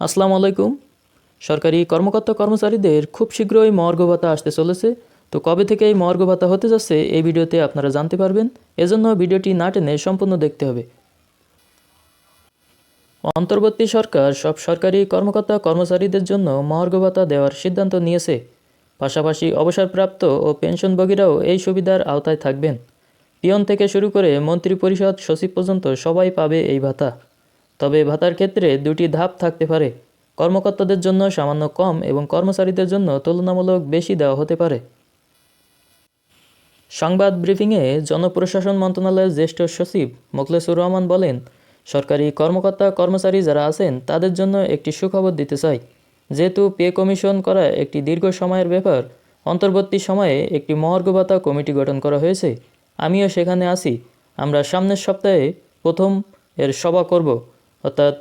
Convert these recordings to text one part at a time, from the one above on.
আসসালামু আলাইকুম। সরকারি কর্মকর্তা কর্মচারীদের খুব শীঘ্রই মর্গ ভাতা আসতে চলেছে। তো কবে থেকে এই মর্গ ভাতা হতে যাচ্ছে এই ভিডিওতে আপনারা জানতে পারবেন। এজন্য ভিডিওটি না টেনে সম্পূর্ণ দেখতে হবে। অন্তর্বর্তী সরকার সব সরকারি কর্মকর্তা কর্মচারীদের জন্য মহার্ঘ ভাতা দেওয়ার সিদ্ধান্ত নিয়েছে। পাশাপাশি অবসরপ্রাপ্ত ও পেনশনভোগীরাও এই সুবিধার আওতায় থাকবেন। পিয়ন থেকে শুরু করে মন্ত্রিপরিষদ সচিব পর্যন্ত সবাই পাবে এই ভাতা। তবে ভাতার ক্ষেত্রে দুটি ধাপ থাকতে পারে। কর্মকর্তাদের জন্য সামান্য কম এবং কর্মচারীদের জন্য তুলনামূলক বেশি দেওয়া হতে পারে। সংবাদ ব্রিফিংয়ে জনপ্রশাসন মন্ত্রণালয়ের জ্যেষ্ঠ সচিব মোখলেসুর রহমান বলেন, সরকারি কর্মকর্তা কর্মচারী যারা আছেন তাদের জন্য একটি সুখবর দিতে চাই। যেহেতু পে কমিশন করা একটি দীর্ঘ সময়ের ব্যাপার, অন্তর্বর্তী সময়ে একটি মহার্ঘ ভাতা কমিটি গঠন করা হয়েছে। আমিও সেখানে আছি। আমরা সামনের সপ্তাহে প্রথম এর সভা করব। অর্থাৎ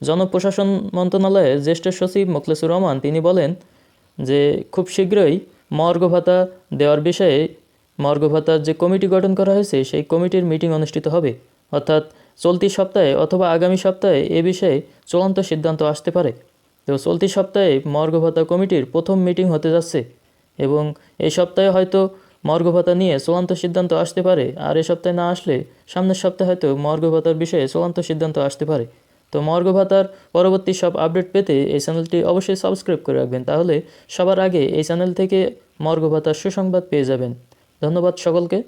জনপ্রশাসন মন্ত্রণালয়ের জ্যেষ্ঠ সচিব মোখলেসুর রহমান, তিনি বলেন যে খুব শীঘ্রই মর্গ ভাতা দেওয়ার বিষয়ে মর্গ ভাতার যে কমিটি গঠন করা হয়েছে, সেই কমিটির মিটিং অনুষ্ঠিত হবে। অর্থাৎ চলতি সপ্তাহে অথবা আগামী সপ্তাহে এ বিষয়ে চূড়ান্ত সিদ্ধান্ত আসতে পারে। তো চলতি সপ্তাহে মর্গ ভাতা কমিটির প্রথম মিটিং হতে যাচ্ছে এবং এই সপ্তাহে হয়তো মর্গ ভাতা নিয়ে চূড়ান্ত সিদ্ধান্ত আসতে পারে, আর এ সপ্তাহে না আসলে সামনের সপ্তাহে হয়তো মর্গ ভাতার বিষয়ে চূড়ান্ত সিদ্ধান্ত আসতে পারে। তো মর্গ ভাতার পরবর্তী সব আপডেট পেতে এই চ্যানেলটি অবশ্যই সাবস্ক্রাইব করে রাখবেন। তাহলে সবার আগে এই চ্যানেল থেকে মর্গ ভাতার সুসংবাদ পেয়ে যাবেন। ধন্যবাদ সকলকে।